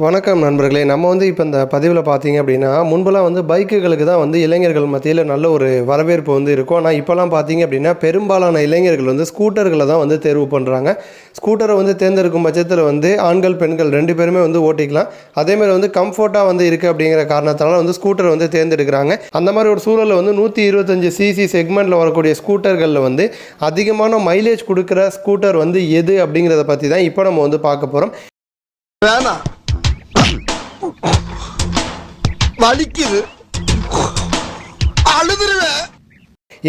வணக்கம் நண்பர்களே. நம்ம வந்து இப்போ இந்த பதிவில் பார்த்தீங்க அப்படின்னா முன்பெல்லாம் வந்து பைக்குகளுக்கு தான் வந்து இளைஞர்கள் மத்தியில் நல்ல ஒரு வரவேற்பு வந்து இருக்கும். ஆனால் இப்போல்லாம் பார்த்தீங்க அப்படின்னா பெரும்பாலான இளைஞர்கள் வந்து ஸ்கூட்டர்களை தான் வந்து தேர்வு பண்ணுறாங்க ஸ்கூட்டரை வந்து தேர்ந்தெடுக்கும் பட்சத்தில் வந்து ஆண்கள் பெண்கள் ரெண்டு பேருமே வந்து ஓட்டிக்கலாம். அதேமாதிரி வந்து கம்ஃபர்ட்டாக வந்து இருக்குது அப்படிங்கிற காரணத்தினால வந்து ஸ்கூட்டர் வந்து தேர்ந்தெடுக்கிறாங்க. அந்த மாதிரி ஒரு சூழலில் வந்து நூற்றி இருபத்தஞ்சி சிசி செக்மெண்ட்டில் வரக்கூடிய ஸ்கூட்டர்களில் வந்து அதிகமான மைலேஜ் கொடுக்குற ஸ்கூட்டர் வந்து எது அப்படிங்கிறத பற்றி தான் இப்போ நம்ம வந்து பார்க்க போகிறோம் வேணாம். வலிக்குது.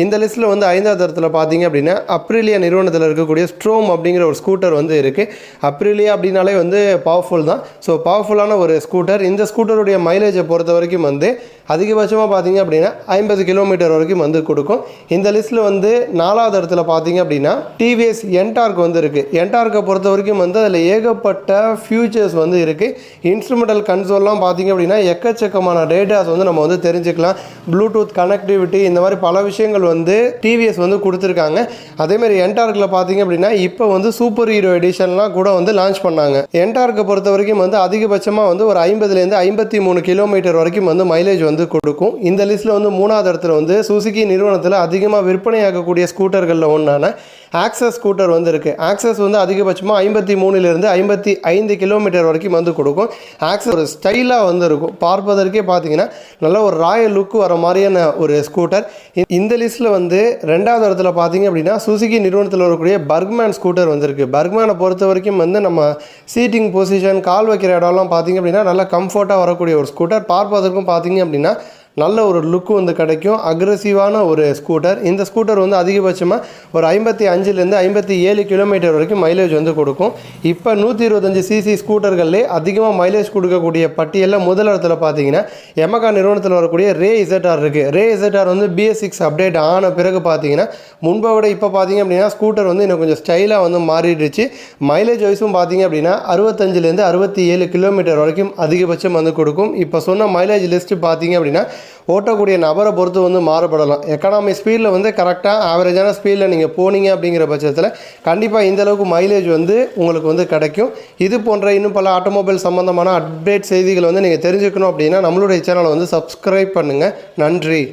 இந்த லிஸ்ட்டில் வந்து ஐந்தாவது தரத்தில் பார்த்தீங்க அப்படின்னா அப்ரிலியா நிறுவனத்தில் இருக்கக்கூடிய ஸ்ட்ரோம் அப்படிங்கிற ஒரு ஸ்கூட்டர் வந்து இருக்குது அப்ரிலியா அப்படின்னாலே வந்து பவர்ஃபுல் தான். ஸோ பவர்ஃபுல்லான ஒரு ஸ்கூட்டர் இந்த ஸ்கூட்டருடைய மைலேஜை பொறுத்த வரைக்கும் வந்து அதிகபட்சமாக பார்த்தீங்க அப்படின்னா ஐம்பது கிலோமீட்டர் வரைக்கும் வந்து கொடுக்கும். இந்த லிஸ்ட்டில் வந்து நாலாவது இடத்துல பார்த்தீங்க அப்படின்னா டிவிஎஸ் என்டார்க் வந்து இருக்குது என்டார்க்கை பொறுத்த வரைக்கும் வந்து அதில் ஏகப்பட்ட ஃபியூச்சர்ஸ் வந்து இருக்குது இன்ஸ்ட்ருமெண்டல் கன்சோல்லாம் பார்த்தீங்க அப்படின்னா எக்கச்சக்கமான டேட்டாஸ் வந்து நம்ம வந்து தெரிஞ்சுக்கலாம். ப்ளூடூத் கனெக்டிவிட்டி இந்த மாதிரி பல விஷயங்கள் வந்து டிவிஎஸ் வந்து கொடுத்துருக்காங்க. அதேமாதிரி என்டார்க்கில் பார்த்தீங்க அப்படின்னா இப்போ வந்து சூப்பர் ஹீரோ எடிஷன்லாம் கூட வந்து லான்ச் பண்ணாங்க. என்டார்க்கை பொறுத்த வரைக்கும் வந்து அதிகபட்சமாக வந்து ஒரு ஐம்பதுலேருந்து ஐம்பத்தி மூணு கிலோமீட்டர் வரைக்கும் வந்து மைலேஜ் வந்து கொடுக்கும். இந்த லிஸ்ட்டில் வந்து மூணாவது இடத்துல வந்து சுசுகி நிறுவனத்தில் அதிகமாக விற்பனையாகக்கூடிய ஸ்கூட்டர்களில் ஒன்றான ஆக்சஸ் ஸ்கூட்டர் வந்து இருக்குது ஆக்சஸ் வந்து அதிகபட்சமாக ஐம்பத்தி மூணுலேருந்து ஐம்பத்தி ஐந்து கிலோமீட்டர் வரைக்கும் வந்து கொடுக்கும். ஆக்சஸ் ஒரு ஸ்டைலாக வந்து இருக்கும். பார்ப்பதற்கே பார்த்தீங்கன்னா நல்ல ஒரு ராயல் லுக் வர மாதிரியான ஒரு ஸ்கூட்டர் இந்த லிஸ்ட் லிஸ்ட்டில் வந்து ரெண்டாவது இடத்துல பார்த்தீங்க அப்படின்னா சுசுகி நிறுவனத்தில் வரக்கூடிய பர்க்மேன் ஸ்கூட்டர் வந்திருக்கு. பர்க்மேனை பொறுத்த வரைக்கும் வந்து நம்ம சீட்டிங் பொசிஷன் கால் வைக்கிற இடம்லாம் பார்த்தீங்க அப்படின்னா நல்லா கம்ஃபர்ட்டாக வரக்கூடிய ஒரு ஸ்கூட்டர் பார்ப்பதற்கும் பார்த்தீங்க அப்படின்னா நல்ல ஒரு லுக் வந்து கிடைக்கும். அக்ரஸிவான ஒரு ஸ்கூட்டர் இந்த ஸ்கூட்டர் வந்து அதிகபட்சமாக ஒரு ஐம்பத்தி அஞ்சுலேருந்து ஐம்பத்தி ஏழு கிலோமீட்டர் வரைக்கும் மைலேஜ் வந்து கொடுக்கும். இப்போ நூற்றி இருபத்தஞ்சி சிசி ஸ்கூட்டர்கள்லே அதிகமாக மைலேஜ் கொடுக்கக்கூடிய பட்டியலில் முதல் இடத்துல பார்த்தீங்கன்னா எமகா நிறுவனத்தில் வரக்கூடிய ரே இசட்ஆர் இருக்குது ரே இசட்ஆர் வந்து பிஎஸ் சிக்ஸ் அப்டேட் ஆன பிறகு பார்த்தீங்கன்னா முன்பை விட இப்போ பார்த்தீங்க அப்படின்னா ஸ்கூட்டர் வந்து இன்னும் கொஞ்சம் ஸ்டைலாக வந்து மாறிடுச்சு. மைலேஜ் வைஸும் பார்த்தீங்க அப்படின்னா அறுபத்தஞ்சிலேருந்து அறுபத்தி ஏழு கிலோமீட்டர் வரைக்கும் அதிகபட்சம் வந்து கொடுக்கும். இப்போ சொன்ன மைலேஜ் லிஸ்ட்டு பார்த்தீங்க அப்படின்னா ஓட்டக்கூடிய நபரை பொறுத்து வந்து மாறுபடலாம். எக்கனாமி ஸ்பீடில் வந்து கரெக்டாக ஆவரேஜான ஸ்பீடில் நீங்கள் போனீங்க அப்படிங்கிற பட்சத்தில் கண்டிப்பாக இந்தளவுக்கு மைலேஜ் வந்து உங்களுக்கு வந்து கிடைக்கும். இது போன்ற இன்னும் பல ஆட்டோமொபைல் சம்மந்தமான அப்டேட் செய்திகளை வந்து நீங்கள் தெரிஞ்சுக்கணும் அப்படின்னா நம்மளுடைய சேனலை வந்து சப்ஸ்கிரைப் பண்ணுங்கள் நன்றி.